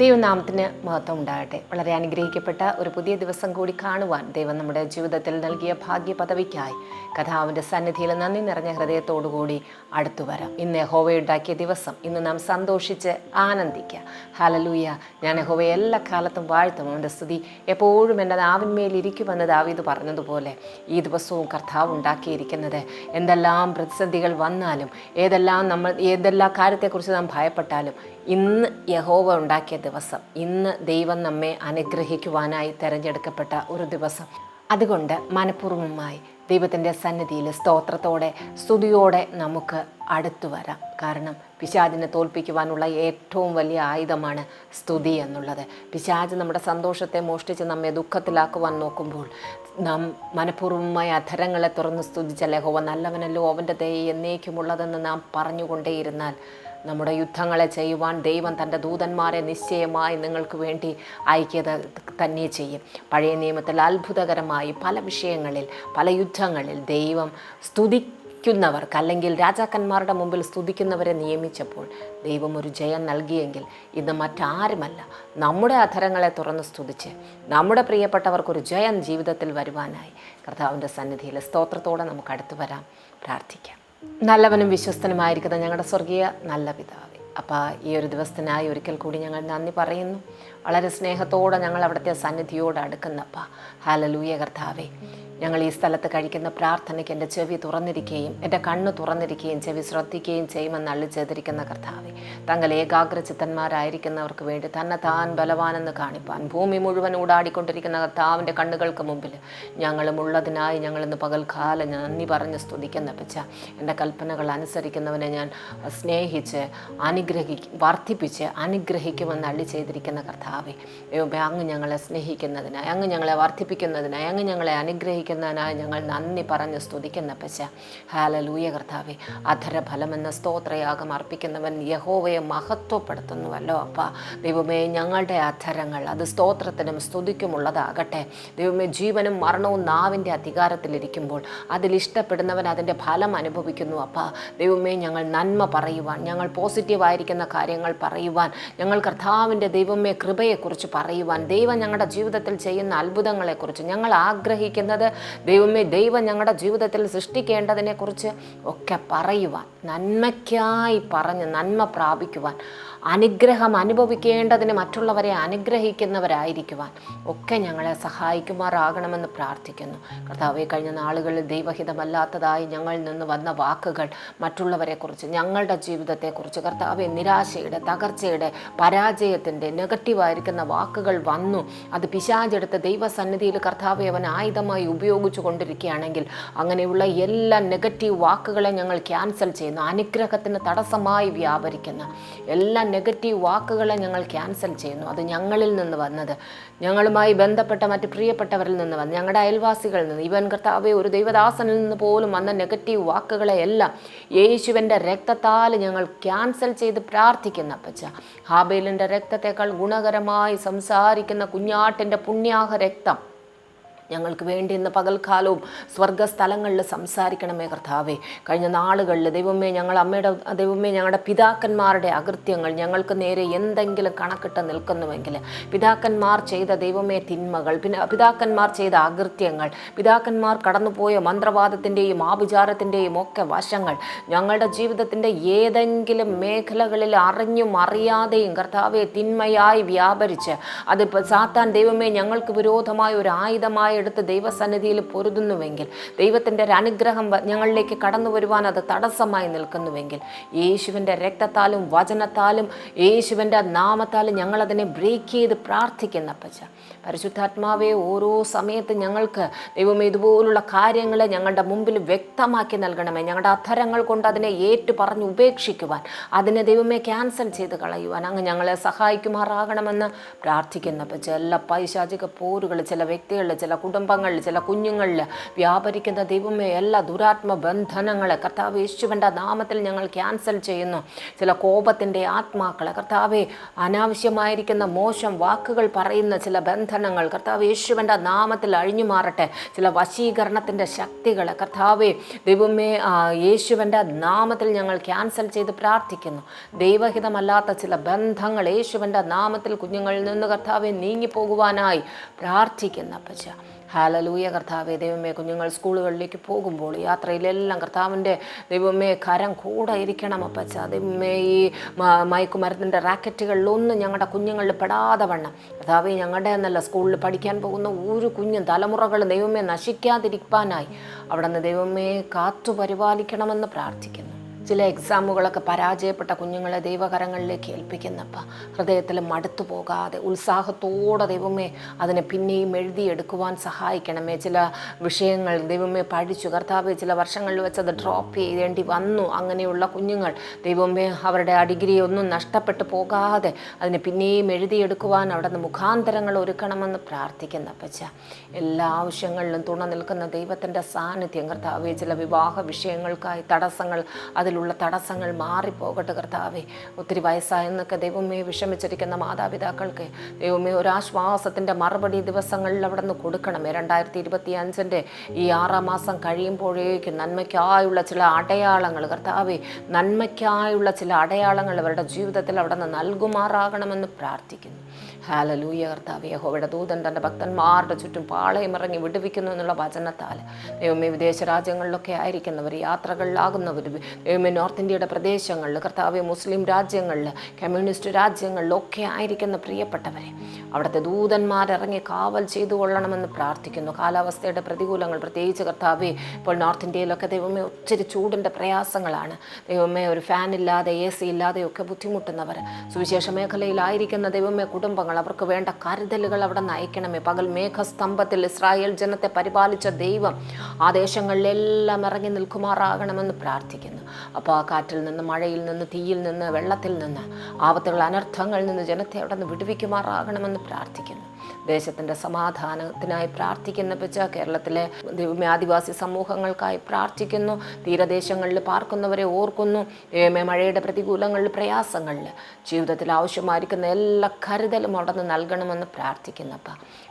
ദൈവനാമത്തിന് മഹത്വം ഉണ്ടാകട്ടെ. വളരെ അനുഗ്രഹിക്കപ്പെട്ട ഒരു പുതിയ ദിവസം കൂടി കാണുവാൻ ദൈവം നമ്മുടെ ജീവിതത്തിൽ നൽകിയ ഭാഗ്യ പദവിക്കായി കഥാവിന്റെ സന്നിധിയിൽ നന്ദി നിറഞ്ഞ ഹൃദയത്തോടുകൂടി അടുത്തു വരാം. ഇന്ന് ഹോവയുണ്ടാക്കിയ ദിവസം ഇന്ന് നാം സന്തോഷിച്ച് ആനന്ദിക്കുക ഹലലൂയ ഞാൻ ഹോവയെ എല്ലാ കാലത്തും വാഴ്ത്തും. അവന്റെ സ്തുതി എപ്പോഴും എന്റെ നാവിന്മേൽ ഇരിക്കുമെന്ന് ദാവീദ് പറഞ്ഞതുപോലെ ഈ ദിവസവും കർത്താവ് ഉണ്ടാക്കിയിരിക്കുന്നത് എന്തെല്ലാം പ്രതിസന്ധികൾ വന്നാലും ഏതെല്ലാം നമ്മൾ ഏതെല്ലാം കാര്യത്തെക്കുറിച്ച് നാം ഭയപ്പെട്ടാലും ഇന്ന് യഹോവ ഉണ്ടാക്കിയ ദിവസം ഇന്ന് ദൈവം നമ്മെ അനുഗ്രഹിക്കുവാനായി തിരഞ്ഞെടുക്കപ്പെട്ട ഒരു ദിവസം. അതുകൊണ്ട് മനഃപൂർവമായി ദൈവത്തിന്റെ സന്നിധിയിൽ സ്തോത്രത്തോടെ സ്തുതിയോടെ നമുക്ക് അടുത്തു വരാം. കാരണം പിശാചിനെ തോൽപ്പിക്കുവാനുള്ള ഏറ്റവും വലിയ ആയുധമാണ് സ്തുതി എന്നുള്ളത്. പിശാജ് നമ്മുടെ സന്തോഷത്തെ മോഷ്ടിച്ച് നമ്മെ ദുഃഖത്തിലാക്കുവാൻ നോക്കുമ്പോൾ നാം മനഃപൂർവമായ അധരങ്ങളെ തുറന്ന് സ്തുതിച്ച ലഹോവ നല്ലവനല്ലോ അവന്റെ ദയ എന്നേക്കുമുള്ളതെന്ന് നാം പറഞ്ഞുകൊണ്ടേയിരുന്നാൽ നമ്മുടെ യുദ്ധങ്ങളെ ചെയ്യുവാൻ ദൈവം തന്റെ ദൂതന്മാരെ നിശ്ചയമായി നിങ്ങൾക്ക് വേണ്ടി അയക്കിയത് തന്നെ ചെയ്യും. പഴയ നിയമത്തിൽ അത്ഭുതകരമായി പല വിഷയങ്ങളിൽ പല യുദ്ധങ്ങളിൽ ദൈവം സ്തുതി സ്തുതിക്കുന്നവർക്ക് അല്ലെങ്കിൽ രാജാക്കന്മാരുടെ മുമ്പിൽ സ്തുതിക്കുന്നവരെ നിയമിച്ചപ്പോൾ ദൈവം ഒരു ജയം നൽകിയെങ്കിൽ ഇന്ന് മറ്റാരുമല്ല. നമ്മുടെ അധരങ്ങളെ തുറന്ന് സ്തുതിച്ച് നമ്മുടെ പ്രിയപ്പെട്ടവർക്കൊരു ജയം ജീവിതത്തിൽ വരുവാനായി കർത്താവിന്റെ സന്നിധിയിൽ സ്തോത്രത്തോടെ നമുക്ക് അടുത്തു വരാം. പ്രാർത്ഥിക്കാം. നല്ലവനും വിശ്വസ്തനുമായിരിക്കുന്ന ഞങ്ങളുടെ സ്വർഗീയ നല്ല പിതാവേ. അപ്പോൾ ഈ ഒരു ദിവസത്തിനായി ഒരിക്കൽ കൂടി ഞങ്ങൾ നന്ദി പറയുന്നു. വളരെ സ്നേഹത്തോടെ ഞങ്ങൾ അവിടുത്തെ സന്നിധിയോട് അടുക്കുന്നപ്പ ഹാലലൂയ കർത്താവേ. ഞങ്ങൾ ഈ സ്ഥലത്ത് കഴിക്കുന്ന പ്രാർത്ഥനയ്ക്ക് എന്റെ ചെവി തുറന്നിരിക്കുകയും എന്റെ കണ്ണ് തുറന്നിരിക്കുകയും ചെവി ശ്രദ്ധിക്കുകയും ചെയ്യുമെന്ന് അള്ളി ചെയ്തിരിക്കുന്ന കർത്താവെ തങ്ങൾ ഏകാഗ്രചിത്തന്മാരായിരിക്കുന്നവർക്ക് വേണ്ടി തന്നെ താൻ ബലവാനെന്ന് കാണിപ്പാൻ ഭൂമി മുഴുവൻ ഊടാടിക്കൊണ്ടിരിക്കുന്ന കർത്താവിന്റെ കണ്ണുകൾക്ക് മുമ്പിൽ ഞങ്ങളും ഉള്ളതിനായി ഞങ്ങളിന്ന് പകൽക്കാലം നന്ദി പറഞ്ഞ് സ്തുതിക്കുന്ന പച്ച എന്റെ കൽപ്പനകൾ അനുസരിക്കുന്നവനെ ഞാൻ സ്നേഹിച്ച് അനുഗ്രഹി വർദ്ധിപ്പിച്ച് അനുഗ്രഹിക്കുമെന്ന് അള്ളി ചെയ്തിരിക്കുന്ന കർത്താവെ അങ്ങ് ഞങ്ങളെ സ്നേഹിക്കുന്നതിനായി അങ്ങ് ഞങ്ങളെ വർദ്ധിപ്പിക്കുന്നതിനായി അങ്ങ് ഞങ്ങളെ അനുഗ്രഹിക്കുന്നതിനായി ഞങ്ങൾ നന്ദി പറഞ്ഞ് സ്തുതിക്കുന്ന പച്ച ഹാലലൂയ കർത്താവെ. അധരഫലമെന്ന സ്തോത്രയാഗം അർപ്പിക്കുന്നവൻ യഹോവയെ മഹത്വപ്പെടുത്തുന്നുവല്ലോ അപ്പ. ദൈവമേ ഞങ്ങളുടെ അധരങ്ങൾ അത് സ്തോത്രത്തിനും സ്തുതിക്കുമുള്ളതാകട്ടെ. ദൈവമേ ജീവനും മരണവും നാവിന്റെ അധികാരത്തിലിരിക്കുമ്പോൾ അതിലിഷ്ടപ്പെടുന്നവൻ അതിന്റെ ഫലം അനുഭവിക്കുന്നു അപ്പ. ദൈവമേ ഞങ്ങൾ നന്മ പറയുവാൻ ഞങ്ങൾ പോസിറ്റീവായിരിക്കുന്ന കാര്യങ്ങൾ പറയുവാൻ ഞങ്ങൾ കർത്താവിന്റെ ദൈവമേ കൃപയെക്കുറിച്ച് പറയുവാൻ ദൈവം ഞങ്ങളുടെ ജീവിതത്തിൽ ചെയ്യുന്ന അത്ഭുതങ്ങളെക്കുറിച്ച് ഞങ്ങൾ ആഗ്രഹിക്കുന്നത് ദൈവമേ ദൈവം ഞങ്ങളുടെ ജീവിതത്തിൽ സൃഷ്ടിക്കേണ്ടതിനെക്കുറിച്ച് ഒക്കെ പറയുവാൻ നന്മയ്ക്കായി പറഞ്ഞ് നന്മ പ്രാപിക്കുവാൻ അനുഗ്രഹം അനുഭവിക്കേണ്ടതിന് മറ്റുള്ളവരെ അനുഗ്രഹിക്കുന്നവരായിരിക്കുവാൻ ഒക്കെ ഞങ്ങളെ സഹായിക്കുമാറാകണമെന്ന് പ്രാർത്ഥിക്കുന്നു. കർത്താവെ കഴിഞ്ഞ നാളുകളിൽ ദൈവഹിതമല്ലാത്തതായി ഞങ്ങളിൽ നിന്ന് വന്ന വാക്കുകൾ മറ്റുള്ളവരെക്കുറിച്ച് ഞങ്ങളുടെ ജീവിതത്തെക്കുറിച്ച് കർത്താവെ നിരാശയുടെ തകർച്ചയുടെ പരാജയത്തിന്റെ നെഗറ്റീവായിരിക്കുന്ന വാക്കുകൾ വന്നു. അത് പിശാചെടുത്ത് ദൈവസന്നിധിയിൽ കർത്താവെ അവൻ ആയുധമായി ഉപയോഗിച്ചു കൊണ്ടിരിക്കുകയാണെങ്കിൽ അങ്ങനെയുള്ള എല്ലാ നെഗറ്റീവ് വാക്കുകളെ ഞങ്ങൾ ക്യാൻസൽ ചെയ്യുന്നു. അനുഗ്രഹത്തിന് തടസ്സമായി വ്യാപരിക്കുന്ന. എല്ലാ നെഗറ്റീവ് വാക്കുകളെ ഞങ്ങൾ ക്യാൻസൽ ചെയ്യുന്നു. അത് ഞങ്ങളിൽ നിന്ന് വന്നത്. ഞങ്ങളുമായി ബന്ധപ്പെട്ട മറ്റ് പ്രിയപ്പെട്ടവരിൽ നിന്ന് വന്ന്. ഞങ്ങളുടെ അയൽവാസികളിൽ നിന്ന്. ഇവൻ കർത്താവെ ഒരു ദൈവദാസനിൽ നിന്ന് പോലും വന്ന നെഗറ്റീവ് വാക്കുകളെ എല്ലാം യേശുവിന്റെ രക്തത്താൽ ഞങ്ങൾ ക്യാൻസൽ ചെയ്ത് പ്രാർത്ഥിക്കുന്ന പച്ച ഹാബേലിന്റെ രക്തത്തെക്കാൾ ഗുണകരമായി സംസാരിക്കുന്ന കുഞ്ഞാട്ടിന്റെ പുണ്യാഹ രക്തം ഞങ്ങൾക്ക് വേണ്ടി ഇന്ന് പകൽക്കാലവും സ്വർഗസ്ഥലങ്ങളിൽ സംസാരിക്കണമേ കർത്താവേ. കഴിഞ്ഞ നാളുകളിൽ ദൈവമേ ഞങ്ങൾ അമ്മയുടെ ദൈവമേ ഞങ്ങളുടെ പിതാക്കന്മാരുടെ അകൃത്യങ്ങൾ ഞങ്ങൾക്ക് നേരെ എന്തെങ്കിലും കണക്കിട്ട് നിൽക്കുന്നുവെങ്കിൽ പിതാക്കന്മാർ ചെയ്ത ദൈവമേ തിന്മകൾ പിന്നെ പിതാക്കന്മാർ ചെയ്ത അകൃത്യങ്ങൾ പിതാക്കന്മാർ കടന്നുപോയ മന്ത്രവാദത്തിന്റെയും ആഭിചാരത്തിന്റെയും ഒക്കെ വശങ്ങൾ ഞങ്ങളുടെ ജീവിതത്തിന്റെ ഏതെങ്കിലും മേഖലകളിൽ അറിഞ്ഞും അറിയാതെയും കർത്താവെ തിന്മയായി വ്യാപരിച്ച് അത് സാത്താൻ ദൈവമേ ഞങ്ങൾക്ക് വിരോധമായ ഒരു ആയുധമായി എടുത്ത് ദൈവസന്നിധിയിൽ പൊരുതുന്നുവെങ്കിൽ ദൈവത്തിന്റെ ഒരു അനുഗ്രഹം ഞങ്ങളിലേക്ക് കടന്നു വരുവാൻ അത് തടസ്സമായി നിൽക്കുന്നുവെങ്കിൽ യേശുവിന്റെ രക്തത്താലും വചനത്താലും യേശുവിന്റെ നാമത്താലും ഞങ്ങളതിനെ ബ്രേക്ക് ചെയ്ത് പ്രാർത്ഥിക്കുന്ന പച്ച പരിശുദ്ധാത്മാവെ ഓരോ സമയത്ത് ഞങ്ങൾക്ക് ദൈവം ഇതുപോലുള്ള കാര്യങ്ങളെ ഞങ്ങളുടെ മുമ്പിൽ വ്യക്തമാക്കി നൽകണമേ. ഞങ്ങളുടെ അധരങ്ങൾ കൊണ്ട് അതിനെ ഏറ്റു പറഞ്ഞ് ഉപേക്ഷിക്കുവാൻ അതിനെ ദൈവമേ ക്യാൻസൽ ചെയ്ത് കളയുവാൻ അങ്ങ് ഞങ്ങളെ സഹായിക്കുമാറാകണമെന്ന് പ്രാർത്ഥിക്കുന്ന പച്ച എല്ലാ പൈശാചിക പോരുകൾ ചില വ്യക്തികളിൽ ചില കുടുംബങ്ങളിൽ ചില കുഞ്ഞുങ്ങളിൽ വ്യാപരിക്കുന്ന ദൈവമേ എല്ലാ ദുരാത്മ ബന്ധനങ്ങളെ കർത്താവ് യേശുവിന്റെ നാമത്തിൽ ഞങ്ങൾ ക്യാൻസൽ ചെയ്യുന്നു. ചില കോപത്തിന്റെ ആത്മാക്കളെ കർത്താവെ അനാവശ്യമായിരിക്കുന്ന മോശം വാക്കുകൾ പറയുന്ന ചില ബന്ധനങ്ങൾ കർത്താവ് യേശുവിന്റെ നാമത്തിൽ അഴിഞ്ഞു മാറട്ടെ. ചില വശീകരണത്തിന്റെ ശക്തികളെ കർത്താവെ ദൈവമേ യേശുവിന്റെ നാമത്തിൽ ഞങ്ങൾ ക്യാൻസൽ ചെയ്ത് പ്രാർത്ഥിക്കുന്നു. ദൈവഹിതമല്ലാത്ത ചില ബന്ധങ്ങൾ യേശുവിന്റെ നാമത്തിൽ കുഞ്ഞുങ്ങളിൽ നിന്ന് കർത്താവെ നീങ്ങിപ്പോകുവാനായി പ്രാർത്ഥിക്കുന്ന അപ്പച്ച. ഹാലലൂയ കർത്താവെ ദൈവമേ കുഞ്ഞുങ്ങൾ സ്കൂളുകളിലേക്ക് പോകുമ്പോൾ യാത്രയിലെല്ലാം കർത്താവിന്റെ ദൈവമേ കരം കൂടെ ഇരിക്കണം അപ്പച്ച. ദൈവമേ ഈ മയക്കുമരത്തിന്റെ റാക്കറ്റുകളിലൊന്നും ഞങ്ങളുടെ കുഞ്ഞുങ്ങളിൽ പെടാതെ വണ്ണം. കർത്താവെ ഞങ്ങളുടെ എന്നല്ല സ്കൂളിൽ പഠിക്കാൻ പോകുന്ന ഒരു കുഞ്ഞും തലമുറകൾ ദൈവമേ നശിക്കാതിരിക്കാനായി അവിടെ നിന്ന് ദൈവമേ കാത്തു പരിപാലിക്കണമെന്ന് പ്രാർത്ഥിക്കുന്നു. ചില എക്സാമുകളൊക്കെ പരാജയപ്പെട്ട കുഞ്ഞുങ്ങളെ ദൈവകരങ്ങളിലേക്ക് ഏൽപ്പിക്കുന്നപ്പ ഹൃദയത്തിൽ മടുത്തു പോകാതെ ഉത്സാഹത്തോടെ ദൈവമേ അതിനെ പിന്നെയും എഴുതിയെടുക്കുവാൻ സഹായിക്കണമേ. ചില വിഷയങ്ങൾ ദൈവമേ പഠിച്ചു. കർത്താവ് ചില വർഷങ്ങളിൽ വെച്ച് അത് ഡ്രോപ്പ് ചെയ്യേണ്ടി വന്നു. അങ്ങനെയുള്ള കുഞ്ഞുങ്ങൾ ദൈവമേ അവരുടെ ആ ഡിഗ്രി ഒന്നും നഷ്ടപ്പെട്ടു പോകാതെ അതിനെ പിന്നെയും എഴുതിയെടുക്കുവാൻ അവിടെ നിന്ന് മുഖാന്തരങ്ങൾ ഒരുക്കണമെന്ന് പ്രാർത്ഥിക്കുന്ന അപ്പച്ച എല്ലാ ആവശ്യങ്ങളിലും തുണ നിൽക്കുന്ന ദൈവത്തിന്റെ സാന്നിധ്യം കർത്താവെ ചില വിവാഹ വിഷയങ്ങൾക്കായി തടസ്സങ്ങൾ അതിലുള്ള തടസ്സങ്ങൾ മാറിപ്പോകട്ടെ കർത്താവെ. ഒത്തിരി വയസ്സായെന്നൊക്കെ ദൈവമേ വിഷമിച്ചിരിക്കുന്ന മാതാപിതാക്കൾക്ക് ദൈവമേ ഒരാശ്വാസത്തിന്റെ മറുപടി ദിവസങ്ങളിൽ അവിടെ നിന്ന് കൊടുക്കണമേ. രണ്ടായിരത്തി ഇരുപത്തി അഞ്ചിന്റെ ഈ ആറാം മാസം കഴിയുമ്പോഴേക്കും നന്മയ്ക്കായുള്ള ചില അടയാളങ്ങൾ കർത്താവെ നന്മയ്ക്കായുള്ള ചില അടയാളങ്ങൾ അവരുടെ ജീവിതത്തിൽ അവിടെ നിന്ന് നൽകുമാറാകണമെന്ന് പ്രാർത്ഥിക്കുന്നു. ഹാലലൂയ കർത്താവ് യഹോവയുടെ ദൂതൻ തന്റെ ഭക്തന്മാരുടെ ചുറ്റും പാളയമിറങ്ങി വിടുവിക്കുന്നു എന്നുള്ള വചനത്താൽ. ദൈവമേ വിദേശ രാജ്യങ്ങളിലൊക്കെ ആയിരിക്കുന്നവർ യാത്രകളിലാകുന്നവർ ദൈവമേ നോർത്ത് ഇന്ത്യയുടെ പ്രദേശങ്ങളിൽ കർത്താവ് മുസ്ലിം രാജ്യങ്ങളിൽ കമ്മ്യൂണിസ്റ്റ് രാജ്യങ്ങളിലൊക്കെ ആയിരിക്കുന്ന പ്രിയപ്പെട്ടവരെ അവിടുത്തെ ദൂതന്മാരിറങ്ങി കാവൽ ചെയ്തു കൊള്ളണമെന്ന് പ്രാർത്ഥിക്കുന്നു. കാലാവസ്ഥയുടെ പ്രതികൂലങ്ങൾ പ്രത്യേകിച്ച് കർത്താവെ ഇപ്പോൾ നോർത്ത് ഇന്ത്യയിലൊക്കെ ദൈവമേ ഒത്തിരി ചൂടിന്റെ പ്രയാസങ്ങളാണ്. ദൈവമേ ഒരു ഫാനില്ലാതെ എ സി ഇല്ലാതെയൊക്കെ ബുദ്ധിമുട്ടുന്നവർ സുവിശേഷ മേഖലയിലായിരിക്കുന്ന ദൈവമേ കുടുംബങ്ങൾ അവർക്ക് വേണ്ട കരുതലുകൾ അവിടെ നയിക്കണമേ. പകൽ മേഘസ്തംഭത്തിൽ ഇസ്രായേൽ ജനത്തെ പരിപാലിച്ച ദൈവം ആ ദേശങ്ങളിലെല്ലാം ഇറങ്ങി നിൽക്കുമാറാകണമെന്ന് പ്രാർത്ഥിക്കുന്നു. അപ്പോൾ ആ കാറ്റിൽ നിന്ന് മഴയിൽ നിന്ന് തീയിൽ നിന്ന് വെള്ളത്തിൽ നിന്ന് ആപത്തുകൾ അനർത്ഥങ്ങളിൽ നിന്ന് ജനത്തെ അവിടെ നിന്ന് വിടുവിക്കുമാറാകണമെന്ന് പ്രാർത്ഥിക്കുന്നു. ദേശത്തിന്റെ സമാധാനത്തിനായി പ്രാർത്ഥിക്കുന്ന പിച്ച കേരളത്തിലെ ആദിവാസി സമൂഹങ്ങൾക്കായി പ്രാർത്ഥിക്കുന്നു തീരദേശങ്ങളിൽ പാർക്കുന്നവരെ ഓർക്കുന്നു ദൈവമേ മഴയുടെ പ്രതികൂലങ്ങളിൽ പ്രയാസങ്ങളിൽ ജീവിതത്തിൽ ആവശ്യമായിരിക്കുന്ന എല്ലാ കരുതലും അവിടെ നൽകണമെന്ന് പ്രാർത്ഥിക്കുന്നപ്പ.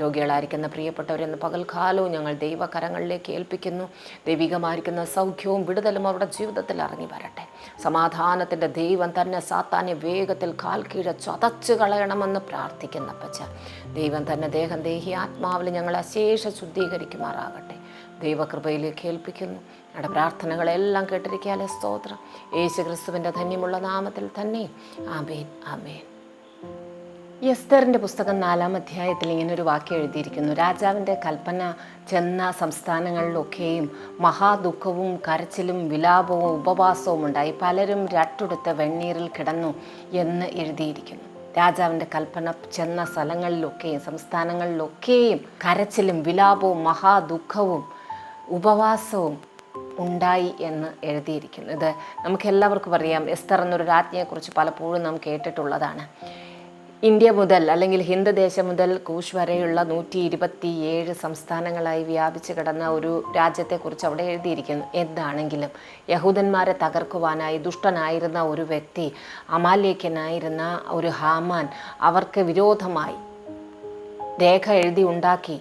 രോഗികളായിരിക്കുന്ന പ്രിയപ്പെട്ടവരെന്ന് പകൽക്കാലവും ഞങ്ങൾ ദൈവകരങ്ങളിലേക്ക് ഏൽപ്പിക്കുന്നു. ദൈവികമായിരിക്കുന്ന സൗഖ്യവും വിടുതലും അവരുടെ ജീവിതത്തിൽ ഇറങ്ങി വരട്ടെ. സമാധാനത്തിന്റെ ദൈവം തന്നെ സാത്താനെ വേഗത്തിൽ കാൽ കീഴ ചതച്ചു കളയണമെന്ന് പ്രാർത്ഥിക്കുന്നപ്പച്ച ദൈവം തന്നെ ദേഹം ദേഹി ആത്മാവിൽ ഞങ്ങൾ അശേഷ ശുദ്ധീകരിക്കുമാറാകട്ടെ. ദൈവകൃപയിലേക്ക് ഏൽപ്പിക്കുന്നു ഞങ്ങളുടെ പ്രാർത്ഥനകളെല്ലാം കേട്ടിരിക്കാലെ സ്തോത്രം. യേശു ക്രിസ്തുവിന്റെ ധന്യമുള്ള നാമത്തിൽ തന്നെ. ആമേൻ ആമേൻ. യസ്തറിന്റെ പുസ്തകം നാലാം അധ്യായത്തിൽ ഇങ്ങനെ ഒരു വാക്യം എഴുതിയിരിക്കുന്നു. രാജാവിന്റെ കൽപ്പന ചെന്ന സംസ്ഥാനങ്ങളിലൊക്കെയും മഹാദുഃഖവും കരച്ചിലും വിലാപവും ഉപവാസവും ഉണ്ടായി. പലരും രട്ടുടുത്ത വെണ്ണീറിൽ കിടന്നു എന്ന് എഴുതിയിരിക്കുന്നു. രാജാവിന്റെ കൽപ്പന ചെന്ന സ്ഥലങ്ങളിലൊക്കെയും സംസ്ഥാനങ്ങളിലൊക്കെയും കരച്ചിലും വിലാപവും മഹാദുഃഖവും ഉപവാസവും ഉണ്ടായി എന്ന് എഴുതിയിരിക്കുന്നു. ഇത് നമുക്ക് എല്ലാവർക്കും അറിയാം. എസ്തർ എന്നൊരു രാജ്ഞിയെക്കുറിച്ച് പലപ്പോഴും നാം കേട്ടിട്ടുള്ളതാണ്. ഇന്ത്യ മുതൽ അല്ലെങ്കിൽ ഹിന്ദ് ദേശം മുതൽ കൂഷ് വരെയുള്ള നൂറ്റി ഇരുപത്തി ഏഴ് സംസ്ഥാനങ്ങളായി വ്യാപിച്ചു കിടന്ന ഒരു രാജ്യത്തെക്കുറിച്ച് അവിടെ എഴുതിയിരിക്കുന്നു. എന്താണെങ്കിലും യഹൂദന്മാരെ തകർക്കുവാനായി ദുഷ്ടനായിരുന്ന ഒരു വ്യക്തി അമാലേഖ്യനായിരുന്ന ഒരു ഹാമാൻ അവർക്ക് വിരോധമായി രേഖ എഴുതി ഉണ്ടാക്കി.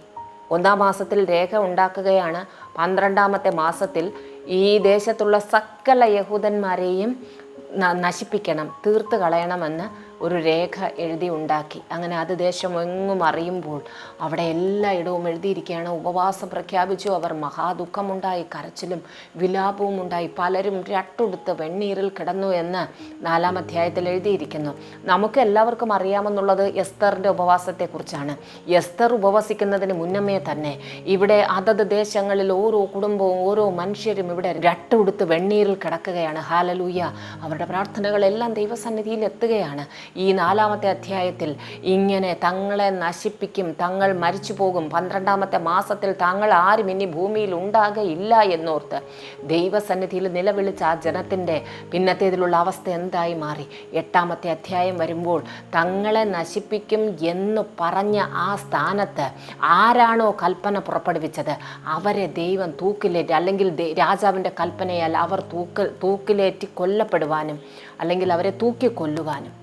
ഒന്നാം മാസത്തിൽ രേഖ ഉണ്ടാക്കുകയാണ്. പന്ത്രണ്ടാമത്തെ മാസത്തിൽ ഈ ദേശത്തുള്ള സകല യഹൂദന്മാരെയും നശിപ്പിക്കണം തീർത്ത് കളയണമെന്ന് ഒരു രേഖ എഴുതി ഉണ്ടാക്കി. അങ്ങനെ അത് ദേശം എങ്ങും അറിയുമ്പോൾ അവിടെ എല്ലായിടവും എഴുതിയിരിക്കുകയാണ്. ഉപവാസം പ്രഖ്യാപിച്ചു. അവർ മഹാദുഃഖമുണ്ടായി. കരച്ചിലും വിലാപവും ഉണ്ടായി. പലരും രട്ടുടുത്ത് വെണ്ണീരിൽ കിടന്നു എന്ന് നാലാം അധ്യായത്തിൽ എഴുതിയിരിക്കുന്നു. നമുക്ക് എല്ലാവർക്കും അറിയാമെന്നുള്ളത് എസ്തറിന്റെ ഉപവാസത്തെക്കുറിച്ചാണ്. എസ്തർ ഉപവസിക്കുന്നതിന് മുന്നമേ തന്നെ ഇവിടെ അതത് ദേശങ്ങളിൽ ഓരോ കുടുംബവും ഓരോ മനുഷ്യരും ഇവിടെ രട്ടുടുത്ത് വെണ്ണീരിൽ കിടക്കുകയാണ്. ഹാലലൂയ. അവരുടെ പ്രാർത്ഥനകളെല്ലാം ദൈവസന്നിധിയിൽ എത്തുകയാണ്. ഈ നാലാമത്തെ അധ്യായത്തിൽ ഇങ്ങനെ തങ്ങളെ നശിപ്പിക്കും തങ്ങൾ മരിച്ചു പോകും പന്ത്രണ്ടാമത്തെ മാസത്തിൽ താങ്കൾ ആരും ഇനി ഭൂമിയിൽ ഉണ്ടാകയില്ല എന്നോർത്ത് ദൈവസന്നിധിയിൽ നിലവിളിച്ച ആ ജനത്തിന്റെ പിന്നത്തേതിലുള്ള അവസ്ഥ എന്തായി മാറി? എട്ടാമത്തെ അധ്യായം വരുമ്പോൾ തങ്ങളെ നശിപ്പിക്കും എന്ന് പറഞ്ഞ ആ സ്ഥാനത്ത് ആരാണോ കൽപ്പന പുറപ്പെടുവിച്ചത്? അവരെ ദൈവം തൂക്കിലേറ്റ് അല്ലെങ്കിൽ രാജാവിന്റെ കൽപ്പനയാൽ അവർ തൂക്ക് തൂക്കിലേറ്റി കൊല്ലപ്പെടുവാനും അല്ലെങ്കിൽ അവരെ തൂക്കി കൊല്ലുവാനും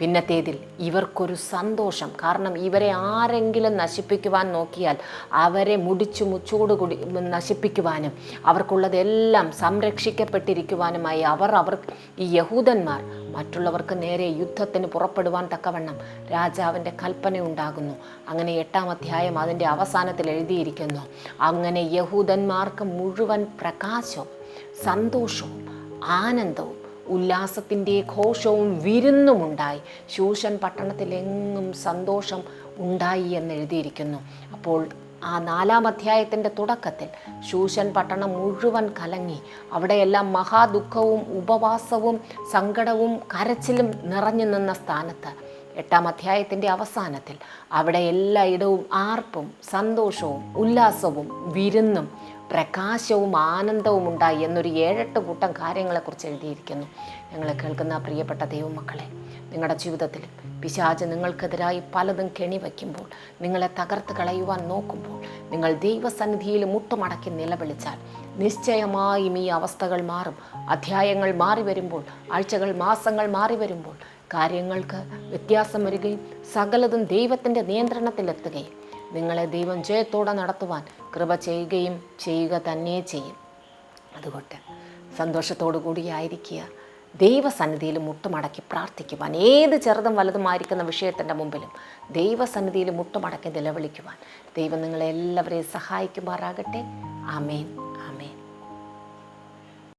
പിന്നത്തേതിൽ ഇവർക്കൊരു സന്തോഷം. കാരണം ഇവരെ ആരെങ്കിലും നശിപ്പിക്കുവാൻ നോക്കിയാൽ അവരെ മുടിച്ചു മുച്ചോടുകൂടി നശിപ്പിക്കുവാനും അവർക്കുള്ളതെല്ലാം സംരക്ഷിക്കപ്പെട്ടിരിക്കുവാനുമായി അവർ അവർ ഈ യഹൂദന്മാർ മറ്റുള്ളവർക്ക് നേരെ യുദ്ധത്തിന് പുറപ്പെടുവാൻ തക്കവണ്ണം രാജാവിന്റെ കൽപ്പന ഉണ്ടാകുന്നു. അങ്ങനെ എട്ടാം അധ്യായം അതിന്റെ അവസാനത്തിൽ എഴുതിയിരിക്കുന്നു. അങ്ങനെ യഹൂദന്മാർക്ക് മുഴുവൻ പ്രകാശവും സന്തോഷവും ആനന്ദവും ഉല്ലാസത്തിന്റെ ഘോഷവും വിരുന്നുമുണ്ടായി. ശൂഷൻ പട്ടണത്തിലെങ്ങും സന്തോഷം ഉണ്ടായി എന്ന് എഴുതിയിരിക്കുന്നു. അപ്പോൾ ആ നാലാം അധ്യായത്തിന്റെ തുടക്കത്തിൽ ശൂഷൻ പട്ടണം മുഴുവൻ കലങ്ങി. അവിടെയെല്ലാം മഹാദുഃഖവും ഉപവാസവും സങ്കടവും കരച്ചിലും നിറഞ്ഞു നിന്ന സ്ഥാനത്ത്. എട്ടാം അധ്യായത്തിന്റെ അവസാനത്തിൽ അവിടെ എല്ലായിടവും ആർപ്പും സന്തോഷവും ഉല്ലാസവും വിരുന്നും പ്രകാശവും ആനന്ദവും ഉണ്ടായി എന്നൊരു ഏഴെട്ട് കൂട്ടം കാര്യങ്ങളെക്കുറിച്ച് എഴുതിയിരിക്കുന്നു. ഞങ്ങളെ കേൾക്കുന്ന പ്രിയപ്പെട്ട ദൈവമക്കളെ നിങ്ങളുടെ ജീവിതത്തിൽ പിശാജ് നിങ്ങൾക്കെതിരായി പലതും കെണി വയ്ക്കുമ്പോൾ നിങ്ങളെ തകർത്ത് കളയുവാൻ നോക്കുമ്പോൾ നിങ്ങൾ ദൈവസന്നിധിയിൽ മുട്ടുമടക്കി നിലവിളിച്ചാൽ നിശ്ചയമായും ഈ അവസ്ഥകൾ മാറും. അധ്യായങ്ങൾ മാറി വരുമ്പോൾ ആഴ്ചകൾ മാസങ്ങൾ മാറി വരുമ്പോൾ കാര്യങ്ങൾക്ക് വ്യത്യാസം വരികയും സകലതും ദൈവത്തിന്റെ നിയന്ത്രണത്തിലെത്തുകയും നിങ്ങളെ ദൈവം ജയത്തോടെ നടത്തുവാൻ കൃപ ചെയ്യുകയും ചെയ്യുക തന്നെ ചെയ്യും. അതുകൊണ്ട് സന്തോഷത്തോടു കൂടിയായിരിക്കുക ദൈവസന്നിധിയിൽ മുട്ടുമടക്കി പ്രാർത്ഥിക്കുവാൻ. ഏത് ചെറുതും വലുതുമായിരിക്കുന്ന വിഷയത്തിന്റെ മുമ്പിലും ദൈവസന്നിധിയിൽ മുട്ടുമടക്കി നിലവിളിക്കുവാൻ ദൈവം നിങ്ങളെ എല്ലാവരെയും സഹായിക്കുമാറാകട്ടെ. ആമേൻ.